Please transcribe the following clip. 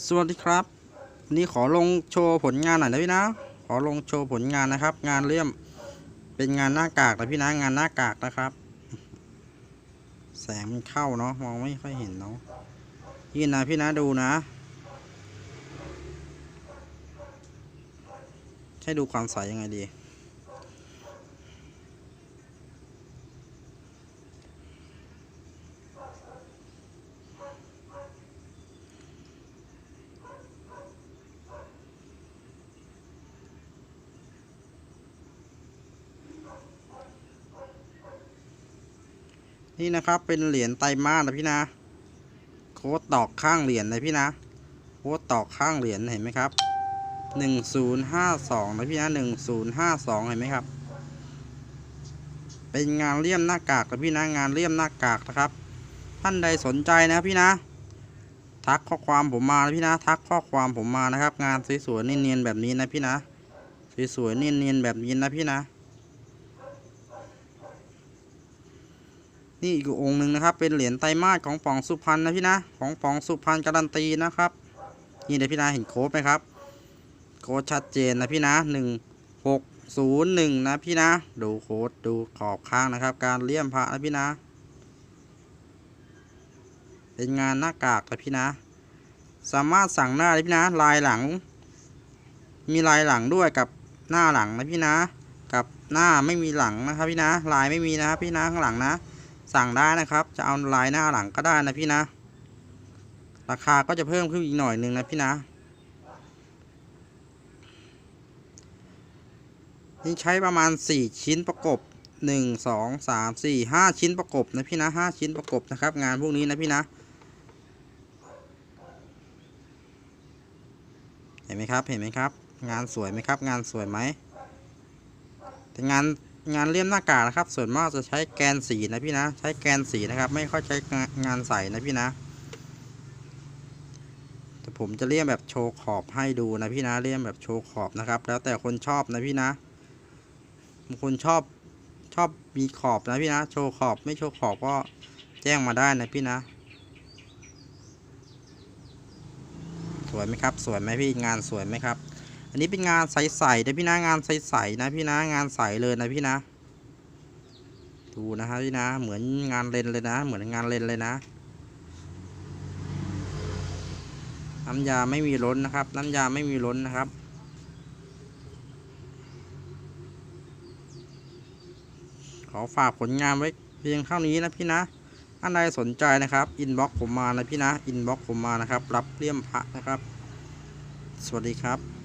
สวัสดีครับ นี้ขอลงโชว์ผลงานหน่อยนะพี่นะ ขอลงโชว์ผลงานนะครับ งานเลี่ยมเป็นงานหน้ากากนะพี่นะงานหน้ากากนะครับ แสงมันเข้าเนาะมองไม่ค่อยเห็นเนาะยี่นะพี่นะดูนะ ให้ดูความใสยังไงดี นี่นะครับเป็นเหรียญไตรมาสนะพี่นะ โค้ดตอกข้างเหรียญนะพี่นะ โค้ดตอกข้างเหรียญเห็นไหมครับหนึ่งศูนย์ห้าสองนะพี่นะหนึ่งศูนย์ห้าสองเห็นไหมครับ เป็นงานเลี่ยมหน้ากากนะพี่นะงานเลี่ยมหน้ากากนะครับ ท่านใดสนใจนะพี่นะ ทักข้อความผมมานะพี่นะ ทักข้อความผมมานะครับ งานสวยๆเนียนๆแบบนี้นะพี่นะสวยๆเนียนๆแบบนี้นะพี่นะ นี่อีกองค์หนึ่งนะครับ เป็นเหรียญไตรมาสของปองสุพรรณนะพี่นะของปองสุพรรณการันตีนะครับ นี่นะพี่นะเห็นโค้ดไหมครับ โค้ดชัดเจนนะพี่นะหนึ่งหกศูนย์หนึ่งนะพี่นะ ดูโค้ดดูขอบข้างนะครับ การเลี่ยมพระนะพี่นะ เป็นงานหน้ากากนะพี่นะ สามารถสั่งหน้าได้พี่นะ ลายหลัง มีลายหลังด้วยกับหน้าหลังนะพี่นะ กับหน้าไม่มีหลังนะครับพี่นะ ลายไม่มีนะครับพี่นะข้างหลังนะ สั่งได้นะครับ จะเอาลายหน้าหลังก็ได้นะพี่นะ ราคาก็จะเพิ่มขึ้นอีกหน่อยหนึ่งนะพี่นะนี่ใช้ประมาณ 4 ชิ้นประกบ 1 2 3 4 5 ชิ้นประกบนะพี่นะ 5 ชิ้นประกบนะครับ งานพวกนี้นะพี่นะ เห็นไหมครับ เห็นไหมครับ งานสวยไหมครับ งานสวยไหมแต่งาน งานเลี่ยมหน้ากากนะครับ ส่วนมากจะใช้แกนสีนะพี่นะ ใช้แกนสีนะครับ ไม่ค่อยใช้งานใสนะพี่นะแต่ผมจะเลี่ยมแบบโชว์ขอบให้ดูนะพี่นะเลี่ยมแบบโชว์ขอบนะครับ แล้วแต่คนชอบนะพี่นะบางคนชอบชอบมีขอบนะพี่นะ โชว์ขอบไม่โชว์ขอบก็แจ้งมาได้นะพี่นะ สวยไหมครับ สวยไหมพี่งานสวยไหมครับ อันนี้เป็นงานใสๆนะพี่นะงานใสๆนะพี่นะงานใสเลยนะพี่นะ ดูนะฮะพี่นะ เหมือนงานเลนเลยนะ เหมือนงานเลนเลยนะน้ำยาไม่มีล้นนะครับ น้ำยาไม่มีล้นนะครับ ขอฝากผลงานไว้เพียงเท่านี้นะพี่นะท่านใดสนใจนะครับ อินบ็อกผมมานะพี่นะ อินบ็อกผมมานะครับ รับเลี่ยมพระนะครับ สวัสดีครับ